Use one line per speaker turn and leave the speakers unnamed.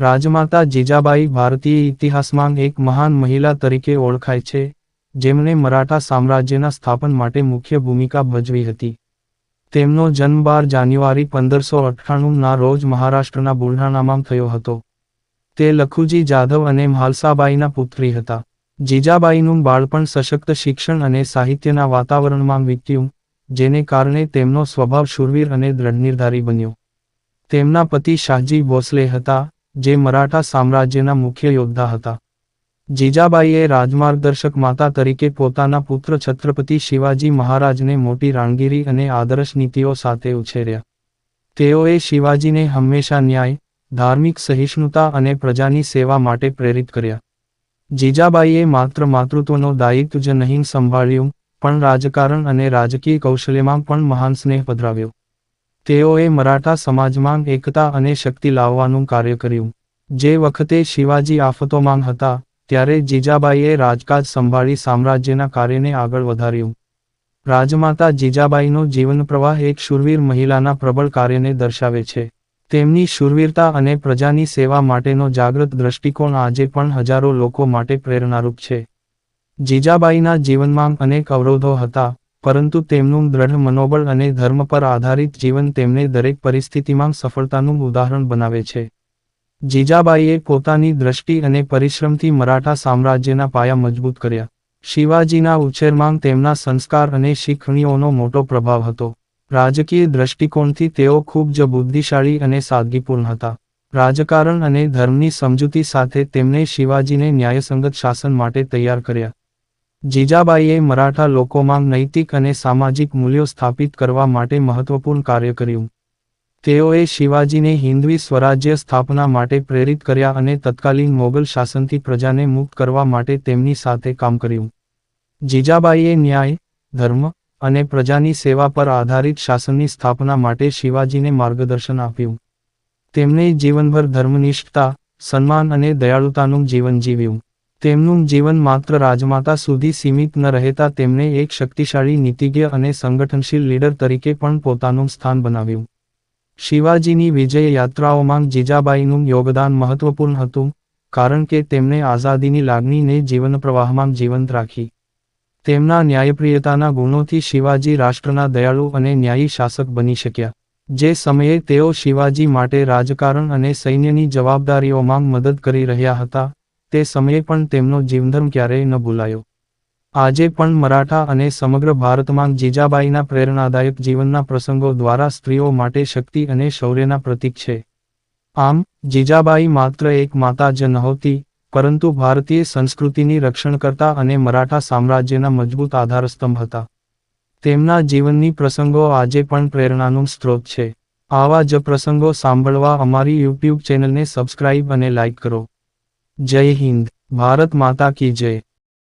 રાજમાતા જીજાબાઈ ભારતીય ઇતિહાસમાં એક મહાન મહિલા તરીકે ઓળખાય છે, જેમણે મરાઠા સામ્રાજ્યના સ્થાપન માટે મુખ્ય ભૂમિકા ભજવી હતી. તેમનો જન્મ બાર જાન્યુઆરી પંદરસો અઠ્ઠાણુંના રોજ મહારાષ્ટ્રના બુલઢાણામાં થયો હતો. તે લખુજી જાધવ અને મહાલસાબાઈના પુત્રી હતા. જીજાબાઈનું બાળપણ સશક્ત શિક્ષણ અને સાહિત્યના વાતાવરણમાં વીત્યું, જેને કારણે તેમનો સ્વભાવ શૂરવીર અને દ્રઢનિર્ધારી બન્યો. તેમના પતિ શાહજી ભોસલે હતા જે મરાઠા સામ્રાજ્યના મુખ્ય યોદ્ધા હતા. જીજાબાઈએ રાજમાર્ગદર્શક માતા તરીકે પોતાના પુત્ર છત્રપતિ શિવાજી મહારાજને મોટી રાણગીરી અને આદર્શ નીતિઓ સાથે ઉછેર્યા. તેઓએ શિવાજીને હંમેશા ન્યાય, ધાર્મિક સહિષ્ણુતા અને પ્રજાની સેવા માટે પ્રેરિત કર્યા. જીજાબાઈએ માત્ર માતૃત્વનો દાયિત્વ જ નહીં સંભાળ્યું, પણ રાજકારણ અને રાજકીય કૌશલ્યમાં પણ મહાન સ્નેહ પધરાવ્યો. તેઓએ મરાઠા સમાજમાં એકતા અને શક્તિ લાવવાનું કાર્ય કર્યું. જે વખતે શિવાજી આફતોમાં હતા, ત્યારે જીજાબાઈએ રાજકાજ સંભાળી સામ્રાજ્યના કાર્યને આગળ વધાર્યું. રાજમાતા જીજાબાઈનો જીવન પ્રવાહ એક શૂરવીર મહિલાના પ્રબળ કાર્યને દર્શાવે છે. તેમની શૂરવીરતા અને પ્રજાની સેવા માટેનો જાગૃત દ્રષ્ટિકોણ આજે પણ હજારો લોકો માટે પ્રેરણારૂપ છે. જીજાબાઈના જીવનમાં અનેક અવરોધો હતા, પરંતુ તેમનું દ્રઢ મનોબળ અને ધર્મ પર આધારિત જીવન તેમને દરેક પરિસ્થિતિમાં સફળતાનું ઉદાહરણ બનાવે છે. જીજાબાઈએ પોતાની દ્રષ્ટિ અને પરિશ્રમથી મરાઠા સામ્રાજ્યના પાયા મજબૂત કર્યા. શિવાજીના ઉછેરમાં તેમના સંસ્કાર અને શીખણીઓનો મોટો પ્રભાવ હતો. રાજકીય દ્રષ્ટિકોણથી તેઓ ખૂબ જ બુદ્ધિશાળી અને સાદગીપૂર્ણ હતા. રાજકારણ અને ધર્મની સમજૂતી સાથે તેમણે શિવાજીને ન્યાયસંગત શાસન માટે તૈયાર કર્યા. જીજાબાઈએ મરાઠા લોકોમાં નૈતિક અને સામાજિક મૂલ્યો સ્થાપિત કરવા માટે મહત્વપૂર્ણ કાર્ય કર્યું. તેઓએ શિવાજીને હિન્દવી સ્વરાજ્ય સ્થાપના માટે પ્રેરિત કર્યા અને તત્કાલીન મોગલ શાસનથી પ્રજાને મુક્ત કરવા માટે તેમની સાથે કામ કર્યું. જીજાબાઈએ ન્યાય, ધર્મ અને પ્રજાની સેવા પર આધારિત શાસનની સ્થાપના માટે શિવાજીને માર્ગદર્શન આપ્યું. તેમણે જીવનભર ધર્મનિષ્ઠતા, સન્માન અને દયાળુતાનું જીવન જીવ્યું. તેમનું જીવન માત્ર રાજમાતા સુધી સીમિત ન રહેતા તેમણે એક શક્તિશાળી, નીતિજ્ઞ અને સંગઠનશીલ લીડર તરીકે પણ પોતાનું સ્થાન બનાવ્યું. શિવાજીની વિજય યાત્રાઓમાં જીજાબાઈનું યોગદાન મહત્વપૂર્ણ હતું, કારણ કે તેમણે આઝાદીની લાગણીને જીવન પ્રવાહમાં જીવંત રાખી. તેમના ન્યાયપ્રિયતાના ગુણોથી શિવાજી રાષ્ટ્રના દયાળુ અને ન્યાયી શાસક બની શક્યા. જે સમયે તેઓ શિવાજી માટે રાજકારણ અને સૈન્યની જવાબદારીઓમાં મદદ કરી રહ્યા હતા, તે સમયે પણ તેમનો જીવનધર્મ ક્યારેય ન ભૂલાયો. આજે પણ મરાઠા અને સમગ્ર ભારતમાં જીજાબાઈના પ્રેરણાદાયક જીવનના પ્રસંગો દ્વારા સ્ત્રીઓ માટે શક્તિ અને શૌર્યના પ્રતીક છે. આમ, જીજાબાઈ માત્ર એક માતા જ નહોતી, પરંતુ ભારતીય સંસ્કૃતિની રક્ષણકર્તા અને મરાઠા સામ્રાજ્યના મજબૂત આધારસ્તંભ હતા. તેમના જીવનની પ્રસંગો આજે પણ પ્રેરણાનું સ્ત્રોત છે. આવા જ પ્રસંગો સાંભળવા અમારી યુટ્યુબ ચેનલને સબસ્ક્રાઇબ અને લાઇક કરો. જય હિન્દ, ભારત માતા કી જય.